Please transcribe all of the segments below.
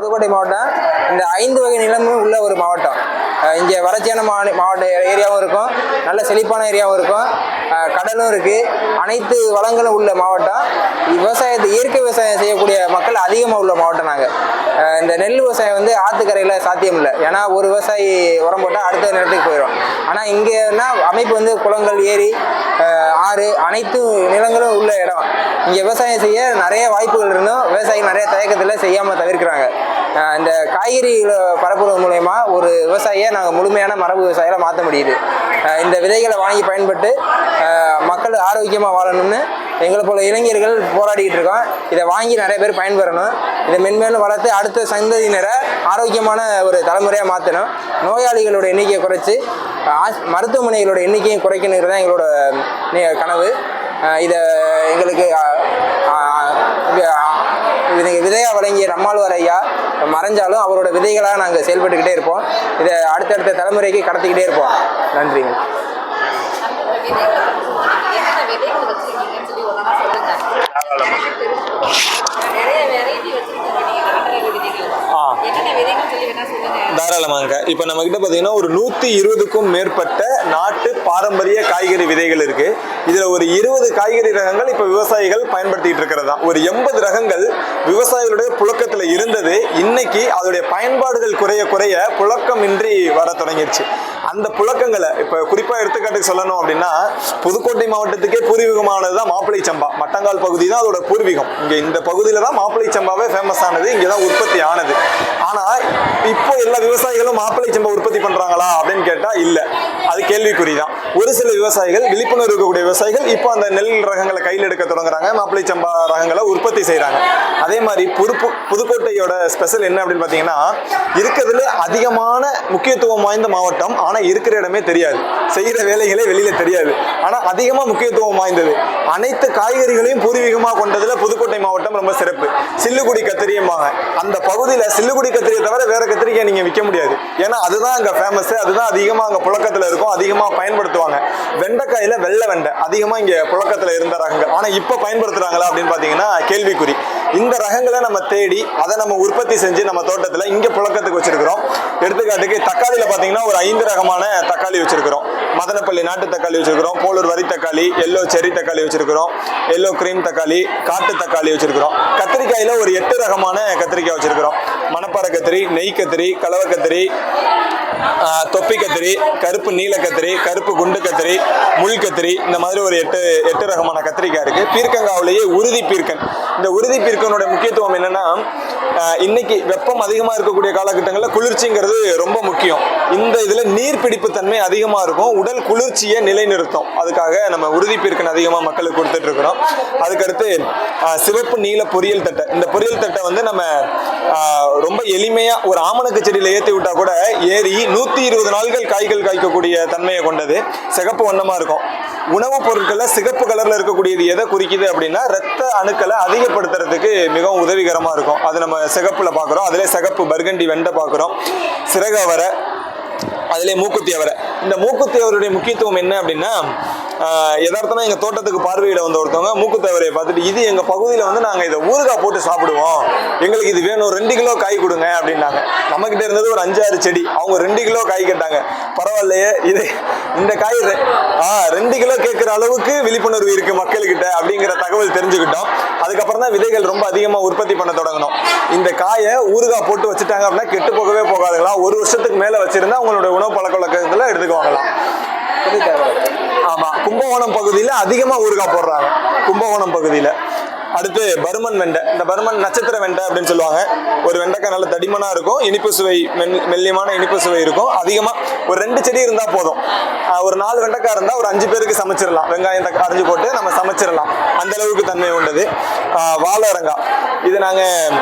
புதுக்கோட்டை மாவட்டம். இந்த ஐந்து வகை நிலமும் உள்ள ஒரு மாவட்டம். இங்கே வறட்சியான மாவட்ட மாவட்ட ஏரியாவும் இருக்கும். நல்ல செழிப்பான ஏரியாவும் இருக்கும். கடலும் இருக்குது அனைத்து வளங்களும் உள்ள மாவட்டம். விவசாயத்தை இயற்கை விவசாயம் செய்யக்கூடிய மக்கள் அதிகமாக உள்ள மாவட்டம் நாங்கள் இந்த நெல் விவசாயம் வந்து ஆற்றுக்கரையில் சாத்தியம் இல்லை. ஏன்னா ஒரு விவசாயி உரம் போட்டால் அடுத்த நிலத்துக்கு போயிடும் ஆனால் இங்கேனா அமைப்பு வந்து குளங்கள் ஏரி ஆறு அனைத்து நிலங்களும் உள்ள இடம். இங்கே விவசாயம் செய்ய நிறைய வாய்ப்புகள் இருந்தும் விவசாயிகள் நிறைய தயக்கத்தில் செய்யாமல் தவிர்க்கிறாங்க. இந்த காய்கறி பரப்புறது மூலயமா ஒரு விவசாயியை நாங்கள் முழுமையான மரபு விவசாயிகளை மாற்ற முடியுது. இந்த விதைகளை வாங்கி பயன்பட்டு மக்கள் ஆரோக்கியமாக வாழணும்னு எங்களை போல இளைஞர்கள் போராடிக்கிட்டு இருக்கோம். இதை வாங்கி நிறைய பேர் பயன்பெறணும். இதை மென்மேலும் வளர்த்து அடுத்த சந்ததியினரை ஆரோக்கியமான ஒரு தலைமுறையாக மாற்றணும் நோயாளிகளோட எண்ணிக்கையை குறைச்சி மருத்துவமனைகளோட எண்ணிக்கையும் குறைக்கணுங்கிறது தான் எங்களோட கனவு. இதை எங்களுக்கு விதையாக வழங்கிய நம்மாழ்வார் ஐயா மறைஞ்சாலும் அவரோட விதைகளாக நாங்கள் செயல்பட்டுக்கிட்டே இருப்போம். இதை அடுத்தடுத்த தலைமுறைக்கு கடத்திக்கிட்டே இருப்போம். நன்றிங்க. சொல்லுங்க. நிறைய வெரைட்டி வச்சிருக்கீங்க நீங்க நாட்டு விதைகள் ஆ. என்னென்ன விதைகள் சொல்லி வேணா சொல்லுங்க தாராளமாங்க. இப்போ நம்ம கிட்ட பார்த்தீங்கன்னா ஒரு நூற்றி இருபதுக்கும் மேற்பட்ட நாட்டு பாரம்பரிய காய்கறி விதைகள் இருக்கு. இதில் ஒரு இருபது காய்கறி ரகங்கள் இப்போ விவசாயிகள் பயன்படுத்திட்டு இருக்கிறதா? ஒரு எண்பது ரகங்கள் விவசாயிகளுடைய புழக்கத்தில் இருந்தது. இன்னைக்கு அதோடைய பயன்பாடுகள் குறைய குறைய புழக்கமின்றி வர தொடங்கிடுச்சு அந்த புழக்கங்களை இப்போ குறிப்பாக எடுத்துக்காட்டுக்கு சொல்லணும் அப்படின்னா புதுக்கோட்டை மாவட்டத்துக்கே பூர்வீகமானது தான் மாப்பிளை சம்பா. மட்டங்கால் பகுதி தான் அதோட பூர்வீகம். இங்கே இந்த பகுதியில் தான் மாப்பிளை சம்பாவே ஃபேமஸ் ஆனது. இங்கே தான் உற்பத்தி ஆனது. மாப்பிள்ளை மாப்பிளை சம்பா உற்பத்தி பண்றாங்களா அப்படின்னு கேட்டா இல்லை. கேள்விக்குறி தான் ஒரு சில விவசாயிகள் விழிப்புணர்வு இருக்கக்கூடிய விவசாயிகள் இப்போ அந்த நெல் ரகங்களை கையில் எடுக்க தொடங்குறாங்க மாப்பிளை சம்பா ரகங்களை உற்பத்தி செய்கிறாங்க அதே மாதிரி புதுப்பு புதுக்கோட்டையோட ஸ்பெஷல் என்ன அப்படின்னு பார்த்தீங்கன்னா இருக்கிறதுல அதிகமான முக்கியத்துவம் வாய்ந்த மாவட்டம் ஆனால் இருக்கிற இடமே தெரியாது. செய்கிற வேலைகளே வெளியில் தெரியாது. ஆனால் அதிகமாக முக்கியத்துவம் வாய்ந்தது. அனைத்து காய்கறிகளையும் பூர்வீகமாக கொண்டதில் புதுக்கோட்டை மாவட்டம் ரொம்ப சிறப்பு. சில்லுகுடி கத்திரியம்பாங்க. அந்த பகுதியில் சில்லுகுடி கத்திரியை தவிர வேற கத்திரிக்காய் நீங்கள் விற்க முடியாது. ஏன்னா அதுதான் அங்கே ஃபேமஸ் அதுதான் அதிகமாக அங்கே புழக்கத்தில் இருக்கும். அதிகமாக பயன்படுத்துவாங்க. வெண்டைக்காயில் வெள்ளை வெண்டை. அதிகமாக இங்கே புழக்கத்தில் இருந்த ரகங்கள். ஆனால் இப்போ பயன்படுத்துகிறாங்களா அப்படின்னு பார்த்தீங்கன்னா கேள்விக்குறி. இந்த ரகங்களை நம்ம தேடி அதை நம்ம உற்பத்தி செஞ்சு நம்ம தோட்டத்தில் இங்கே புழக்கத்துக்கு வச்சிருக்கிறோம். எடுத்துக்காட்டுக்கு தக்காளியில் பார்த்தீங்கன்னா ஒரு ஐந்து ரகமான தக்காளி வச்சிருக்கிறோம். மதனப்பள்ளி நாட்டு தக்காளி வச்சிருக்கிறோம். போலூர் வரி தக்காளி எல்லோ செரி தக்காளி வச்சிருக்கிறோம். எல்லோ கிரீம் தக்காளி காட்டு தக்காளி வச்சிருக்கிறோம். கத்திரிக்காயில் ஒரு எட்டு ரகமான கத்திரிக்காய் வச்சிருக்கிறோம். மணப்பாறை கத்திரி நெய் கத்திரி கலவை கத்திரி தொப்பி கத்திரி கருப்பு நீல கத்திரி கருப்பு குண்டு கத்திரி முள் கத்திரி இந்த மாதிரி ஒரு எட்டு எட்டு ரகமான கத்திரிக்காய் இருக்கு. பீர்க்கங்காவிலேயே உறுதி பீர்க்கன். இந்த உறுதி பீர்க்கனோட முக்கியத்துவம் என்னன்னா இன்னைக்கு வெப்பம் அதிகமாக இருக்கக்கூடிய காலகட்டங்களில் குளிர்ச்சிங்கிறது ரொம்ப முக்கியம். இந்த இதில் நீர் பிடிப்பு தன்மை அதிகமாக இருக்கும். உடல் குளிர்ச்சியை நிலைநிறுத்தும். அதுக்காக நம்ம உறுதி பீர்க்கன் அதிகமாக மக்களுக்கு கொடுத்துட்டு இருக்கிறோம். அதுக்கடுத்து சிவப்பு நீல பொரியல் தட்டை. இந்த பொரியல் தட்டை வந்து நம்ம ரொம்ப எளிமையாக ஒரு ஆமணக்கு செடியில் ஏற்றி விட்டா கூட ஏறி நூற்றி இருபது நாள்கள் காய்கள் காய்க்கக்கூடிய தன்மையை கொண்டது. சிகப்பு வண்ணமாக இருக்கும். உணவுப் பொருட்களில் சிகப்பு கலரில் இருக்கக்கூடியது எதை குறிக்குது அப்படின்னா ரத்த அணுக்களை அதிகப்படுத்துறதுக்கு மிகவும் உதவிகரமாக இருக்கும். அது நம்ம சிகப்பில் பார்க்குறோம் அதிலே சிகப்பு பர்கண்டி வெண்டை பார்க்குறோம் சிறகவரை அதிலே மூக்குத்தி அவரை. இந்த மூக்குத்தி அவருடைய முக்கியத்துவம் என்ன அப்படின்னா ஆஹ், எங்கள் தோட்டத்துக்கு பார்வையிட வந்த ஒருத்தவங்க மூக்கு அவரையை பார்த்துட்டு இது எங்கள் பகுதியில் வந்து நாங்கள் இதை ஊறுகாய் போட்டு சாப்பிடுவோம். எங்களுக்கு இது வேணும் ரெண்டு கிலோ காய் கொடுங்க அப்படின்னாங்க. நம்மக்கிட்ட இருந்தது ஒரு அஞ்சாறு செடி. அவங்க ரெண்டு கிலோ காய் கேட்டாங்க. பரவாயில்லையே இது இந்த காய் ஆ ரெண்டு கிலோ கேட்குற அளவுக்கு விழிப்புணர்வு இருக்குது மக்கள்கிட்ட அப்படிங்கிற தகவல் தெரிஞ்சுக்கிட்டோம். அதுக்கப்புறம் தான் விதைகள் ரொம்ப அதிகமாக உற்பத்தி பண்ண தொடங்கணும் இந்த காயை ஊறுகாய் போட்டு வச்சுட்டாங்க அப்படின்னா கெட்டு போகவே போகாதுங்களா? ஒரு வருஷத்துக்கு மேலே வச்சுருந்தா அவங்களோட உணவு பழக்க வழக்கத்தில் எடுத்துக்குவாங்களாம். கும்பகோணம் பகுதியில் அதிகமாக ஊறுகாய் போடுறாங்க. கும்பகோணம் பகுதியில். அடுத்து பருமன் வெண்டை. இந்த பருமன் நட்சத்திர வெண்டை அப்படின்னு சொல்லுவாங்க. ஒரு வெண்டைக்காய் நல்ல தடிமனாக இருக்கும். இனிப்பு சுவை மெல் மெல்லியமான இனிப்பு சுவை இருக்கும். அதிகமாக ஒரு ரெண்டு செடி இருந்தால் போதும். ஒரு நாலு வெண்டைக்காய் இருந்தால் ஒரு அஞ்சு பேருக்கு சமைச்சிடலாம். வெங்காயம் தக்காளி அரைஞ்சு போட்டு நம்ம சமைச்சிடலாம். அந்த அளவுக்கு தன்மை உண்டது. வாழை வாழைரங்காய் இது நாங்கள்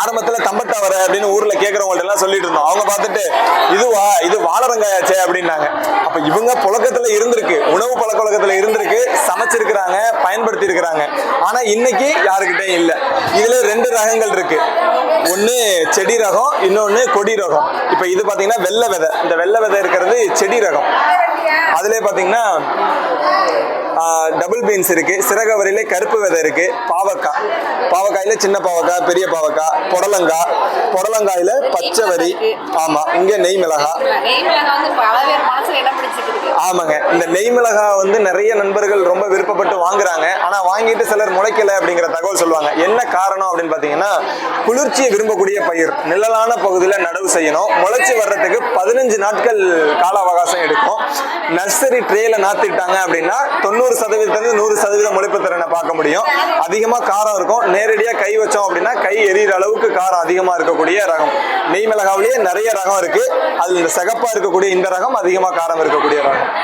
ஆரம்பத்தில் தம்பட்டவரை அப்படின்னு ஊரில் கேட்குறவங்கள்ட்ட எல்லாம் சொல்லிட்டு இருந்தோம். அவங்க பார்த்துட்டு இதுவா இது வாழரங்காயாச்சே அப்படின்னாங்க. அப்போ இவங்க புழக்கத்தில் இருந்திருக்கு. உணவு பழக்க வழக்கத்தில் இருந்திருக்கு. சமைச்சிருக்கிறாங்க பயன்படுத்தி இருக்கிறாங்க ஆனால் இன்னைக்கு யாருக்கிட்டையும் இல்லை. இதுல ரெண்டு ரகங்கள் இருக்கு. ஒன்று செடி ரகம் இன்னொன்று கொடி ரகம். இப்போ இது பார்த்தீங்கன்னா வெள்ளை விதை. இந்த வெள்ளை விதை இருக்கிறது செடி ரகம். அதிலே பார்த்தீங்கன்னா டபுள் பீன்ஸ் இருக்கு. சிறகவரியிலே கருப்பு விதை இருக்கு. பாவக்காய். பாவக்காயில சின்ன பாவக்காய் பெரிய பாவக்காய் புடலங்காய். புடலங்காயில பச்சை வரி. ஆமா இங்க நெய் மிளகாய். நெய் மிளகாய் வந்து பல பேர் மனசுல என்ன ஆமாங்க. இந்த நெய் மிளகா வந்து நிறைய நண்பர்கள் ரொம்ப விருப்பப்பட்டு வாங்குறாங்க. ஆனா வாங்கிட்டு சிலர் முளைக்கல அப்படிங்கிற தகவல் சொல்லுவாங்க. என்ன காரணம் அப்படின்னு பாத்தீங்கன்னா குளிர்ச்சியை விரும்பக்கூடிய பயிர். நிழலான பகுதியில நடவு செய்யணும். முளைச்சி வர்றதுக்கு பதினஞ்சு நாட்கள் கால அவகாசம் எடுக்கும். நர்சரி ட்ரேல நாத்திட்டாங்க அப்படின்னா தொண்ணூறு சதவீதத்துலேருந்து நூறு சதவீதம் முளைப்பு திறனை பார்க்க முடியும். அதிகமா காரம் இருக்கும். நேரடியா கை வச்சோம் அப்படின்னா கை எரியிற அளவுக்கு காரம் அதிகமா இருக்கக்கூடிய ரகம். நெய் மிளகாவிலேயே நிறைய ரகம் இருக்கு. அதில் இந்த சகப்பாக இருக்கக்கூடிய இந்த ரகம் அதிகமா காரம் இருக்கக்கூடிய ரகம்.